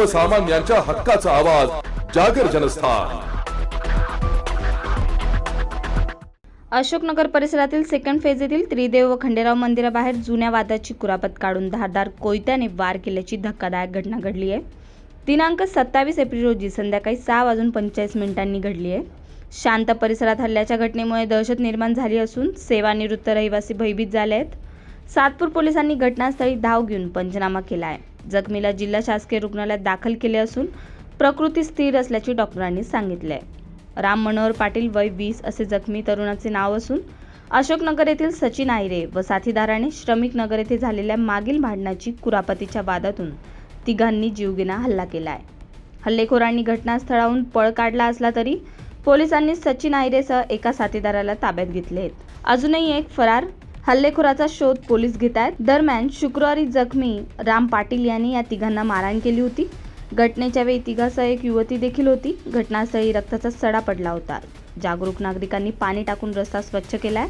सर्वसामान्यांच्या हक्काचा आवाज जागर जनस्थान. अशोकनगर परिसरातील सेकंड फेज येथील त्रिदेव व खंडेराव मंदिराबाहेर जुन्या वादाची कुरापत काढून धारदार कोयत्याने वार केल्याची धक्कादायक घटना घडली आहे. दिनांक सत्तावीस एप्रिल रोजी संध्याकाळी सहा वाजून पंचेचाळीस मिनिटांनी घडली आहे. शांत परिसरात हल्ल्याच्या घटनेमुळे दहशत निर्माण झाली असून सेवानिवृत्त रहिवासी भयभीत झाले आहेत. सातपूर पोलिसांनी घटनास्थळी धाव घेऊन पंचनामा केला आहे. जखमीला जिल्हा शासकीय रुग्णालयात दाखल केले असून प्रकृती स्थिर असल्याचे डॉक्टरांनी सांगितले. आहे राम मनोहर पाटील वय वीस असे जखमी तरुणाचे नाव असून अशोकनगर येथील सचिन आयरे व साथीदाराने श्रमिक नगर येथे झालेल्या मागील भांडणाची कुरापतीच्या वादातून तिघांनी जीवघेणा हल्ला केला आहे हल्लेखोरांनी घटनास्थळाहून पळ काढला असला तरी पोलिसांनी सचिन आयरेसह एका साथीदाराला ताब्यात घेतले आहेत. अजूनही एक फरार हल्लेखोराचा शोध पोलीस घेत आहेत. दरम्यान शुक्रवारी जखमी राम पाटील यांनी या तिघांना मारहाण केली होती. घटनेच्या वेळी तिघासह एक युवती देखील होती. घटनास्थळी रक्ताचा सडा पडला होता. जागरूक नागरिकांनी पाणी टाकून रस्ता स्वच्छ केलाय.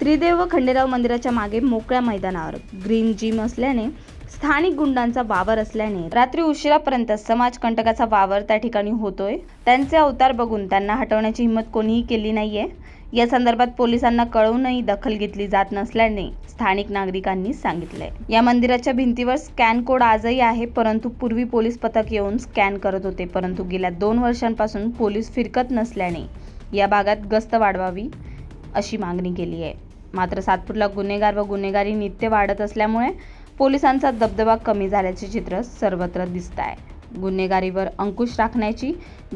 त्रिदेव व खंडेराव मंदिराच्या मागे मोकळ्या मैदानावर. ग्रीन जिम असल्याने स्थानिक गुंडांचा वावर असल्याने रात्री उशिरापर्यंत समाजकंटकाचा वावर त्या ठिकाणी होतोय. त्यांचे अवतार बघून त्यांना हटवण्याची हिंमत कोणीही केली नाहीये. या संदर्भात पोलिसांना कळवूनही दखल घेतली जात नसल्याने स्थानिक नागरिकांनी सांगितलंय. या मंदिराच्या भिंतीवर स्कॅन कोड आजही आहे परंतु पूर्वी पोलीस पथक येऊन स्कॅन करत होते परंतु गेल्या दोन वर्षांपासून पोलीस फिरकत नसल्याने या भागात गस्त वाढवावी अशी मागणी केली आहे मात्र सातपूरला गुन्हेगार व गुन्हेगारी नित्य वाढत असल्यामुळे पोलिसांचा दबदबा कमी झाल्याचे चित्र सर्वत्र दिसत आहे गुन्हेगारीवर अंकुश राखण्याची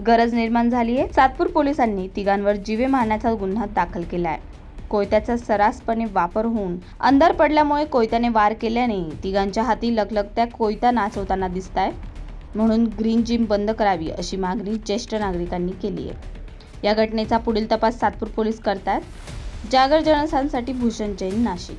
गरज निर्माण झाली आहे सातपूर पोलिसांनी तिघांवर जीवे मारण्याचा गुन्हा दाखल केला आहे कोयत्याचा सरासपणे वापर होऊन अंधार पडल्यामुळे कोयत्याने वार केल्याने तिघांच्या हाती लखलखत्या कोयता नाचवताना दिसत आहे म्हणून ग्रीन जिम बंद करावी अशी मागणी ज्येष्ठ नागरिकांनी केली आहे. या घटनेचा पुढील तपास सातपूर पोलीस करतात जागर जनसांसाठी भूषण जैन नाशिक.